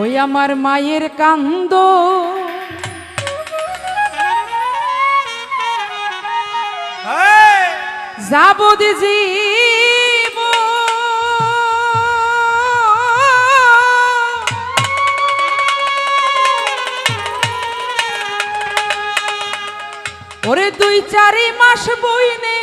ওই আমার মায়ের কান্দ। যাবদি জীব। ওরে দুই চারি মাস বইনে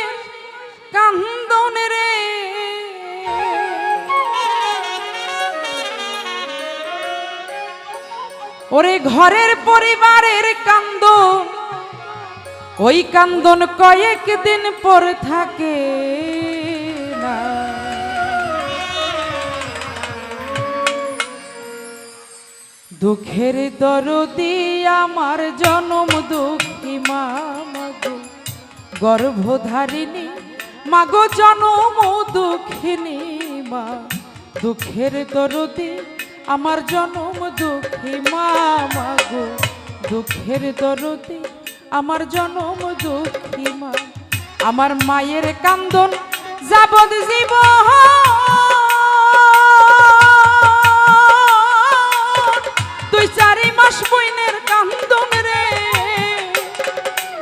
ওরে ঘরের পরিবারের কান্দন ওই কান্দন কয়েক দিন পর থাকে দুঃখের দরদি আমার জনম দুঃখী মা মাগো গর্ভধারিণী, মাগো জনম দুঃখিনী মা। দুঃখের দরদি আমার জনম দুঃখী মা মাগো দুঃখের দরদি আমার জনম দুঃখী মা। আমার মায়ের কান্দন যাবদ জীব তুই চারি মাস বইনের কান্দন রে।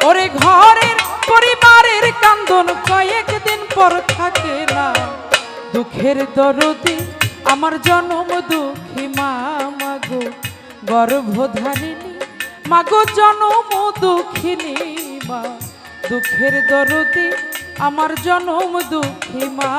ওরে ঘরের পরিবারের কান্দন কয়েকদিন পর থাকে না। দুঃখের দরদি আমার জনম দুঃখী মা, মাগো গর্ভধারিণী। মাগো জনম দুঃখিনী মা, দুঃখের দরদি আমার জনম দুঃখী মা।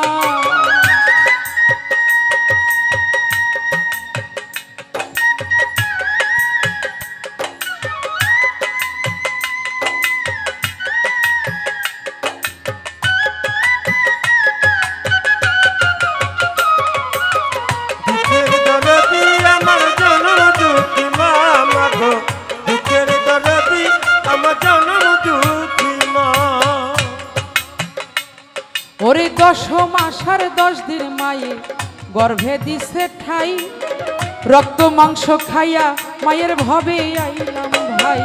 ওরে দশ মাসার দশ দিন মায়ে গর্ভে দিছে ঠাই। রক্ত মাংস খাইয়া মায়ের ভবে আইলাম ভাই।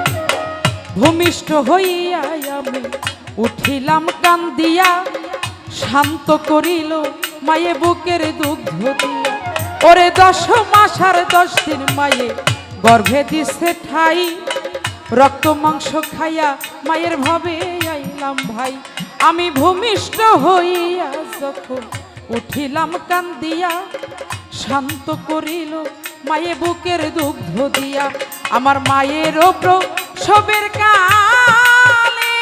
ভূমিষ্ঠ হইয়া আমি উঠিলাম কান্দিয়া, শান্ত করিল মায়ে বুকের দুগ্ধ দিয়া। ওরে দশ মাসার দশ দিন মায়ে গর্ভে দিছে ঠাই। রক্ত মাংস খাইয়া মায়ের ভবে আইলাম ভাই। আমি ভূমিষ্ঠ হইয়া যখন উঠিলাম কান্দিয়া, শান্ত করিল মায়ে বুকের দুগ্ধ দিয়া, আমার মায়ের ওপর সবের কালে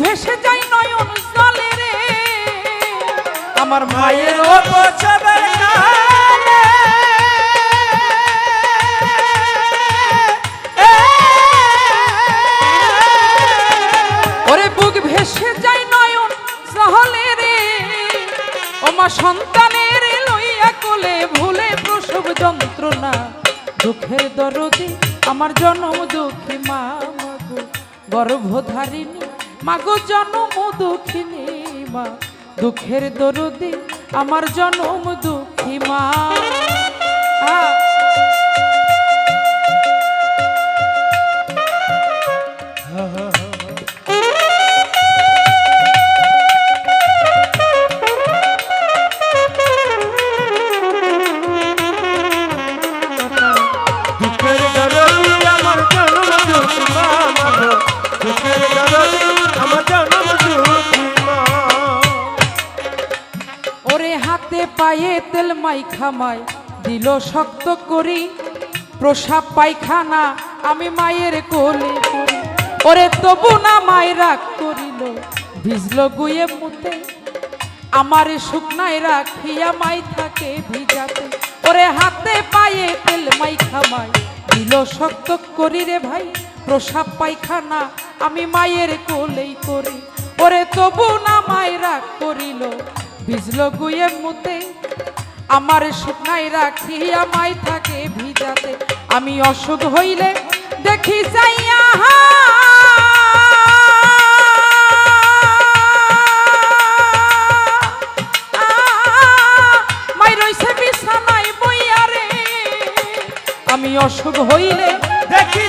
ভেসে নয়ন জলে রে, আমার মায়ের ওপর সবের কালে। ভেসে যায় নয়ন সহলে রে। ও মা সন্তানের লইয়া কোলে ভুলে প্রসব যন্ত্রণা, দুঃখের দরদি আমার জনম দুঃখী মা মাগো গর্ভধারিণী, মাগো জনম দুঃখিনী মা। দুঃখের দরদি আমার জনম দুঃখী মা। হাতে পায়ে তেল মাইখা মাই দিল শক্ত করি, প্রসাব পায়খানা আমি মায়ের কোলে করি। ওরে তবু না মায় রাগ করিল, ভিজল গুয়ে মুতে। আমার শুকনায় রাখিয়া মাই থাকে ভিজাতে। ওরে হাতে পায়ে তেল মাই দিল শক্ত করি রে ভাই, প্রসাব পায়খানা আমি মায়ের কোলেই করি। ওরে তবু না মায় রাগ করিল ভিজল গুয়ে মুতে, আমার শুকনায় রাখিয়া মাই থাকে ভিজাতে। আমি অসুখ হইলে দেখি যাইয়া মাই রইছে বিছানায় বইয়া রে। আমি অসুখ হইলে দেখি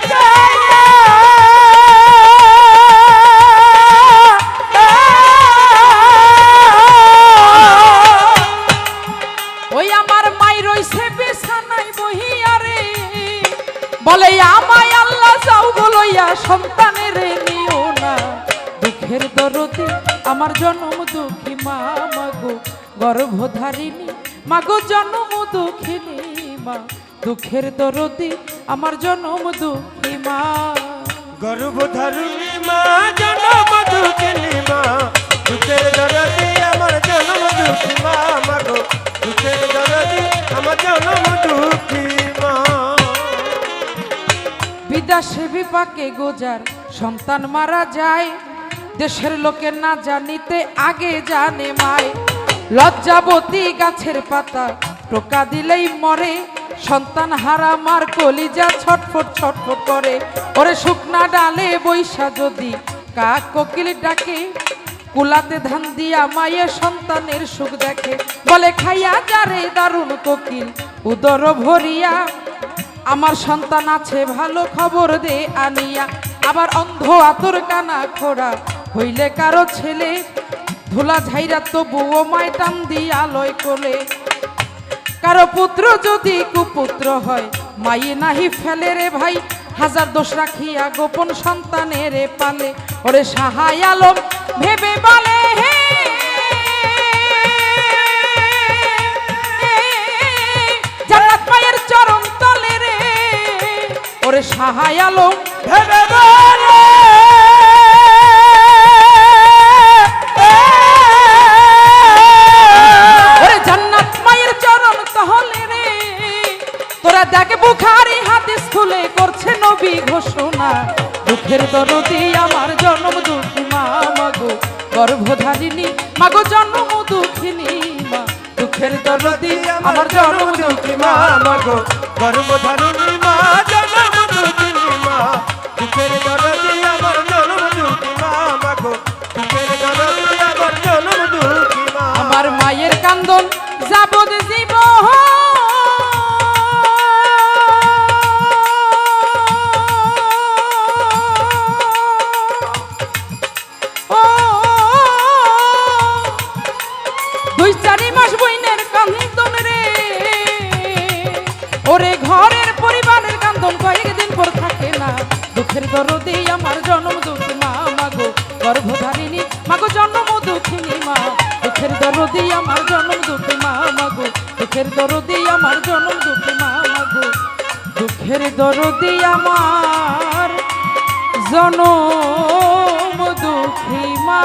ওই আমার মাই রইছে বিছানায় বহিয়া রে। বলে, আমায় আল্লাহ যাও বলইয়া সন্তানের নিও না। দুঃখের দরদি আমার জন্ম দুঃখী মা মাগো গর্ভধারিণী মাগো জন্ম দুঃখিনী মা। দুঃখের দরদি আমার জন্ম দুঃখী মা। গর্ভধারিণী মা, জন্ম দুঃখিনী মা। দুঃখের দরদি আমার বিদেশে বিপাকে গোজার সন্তান মারা যায়। দেশের লোকের না জানিতে আগে জানে মায়। লজ্জাবতী গাছের পাতা টোকা দিলেই মরে। সন্তান হারা মার কলিজা ছটফট ছটফট করে। ওরে শুকনা ডালে বৈশা যদি কাক কোকিল ডাকে। কুলাতে ধান দিয়া মায়ের সন্তানের সুখ দেখে। বলে, খাইয়া যারে দারুণ কোকিল, উদর ভরিয়া। আমার সন্তান আছে, ভালো খবর দে আনিয়া। আবার অন্ধ আতর কানা খোড়া, হইলে কারও ছেলে। ধুলা ঝাইরা তবুও মায় টান দিয়া লয় কোলে। কারও পুত্র যদি কুপুত্র হয়, মায়ে নাহি ফেলে রে ভাই। হাজার দোষ রাখিয়া গোপন সন্তানের পালে। ওরে সাহাই আলম ভেবে বলে হে। চরণ তলে রে। ওরে সাহাই আলম ভেবে বলে। তোরা দেখ বুখারি হাদিস খুলে নবী ঘোষণা, দুঃখের দরদি আমার জন্ম দুঃখী মা, মাগো গর্ভধারিণী, মাগো জন্ম দুঃখিনী মা। দুঃখের দরদি আমার জন্ম দুঃখী মা, মাগো গর্ভধারিণী মা, জন্ম দুঃখিনী মা। দুঃখের দরদি ওরে ঘরের পরিবারের কান্দন কয়েকদিন পর থাকে না। দুঃখের দরদি আমার জন্ম দুঃখী, মা মাগো গর্ভধারিণী মাগো জন্ম দুঃখিনী, মা। দুঃখের দরদি আমার জন্ম দুঃখী, মা মাগো দুঃখের দরদি আমার জন্ম দুঃখী, মা মাগো দুঃখের দরদি আমার জনম দুঃখী, মা।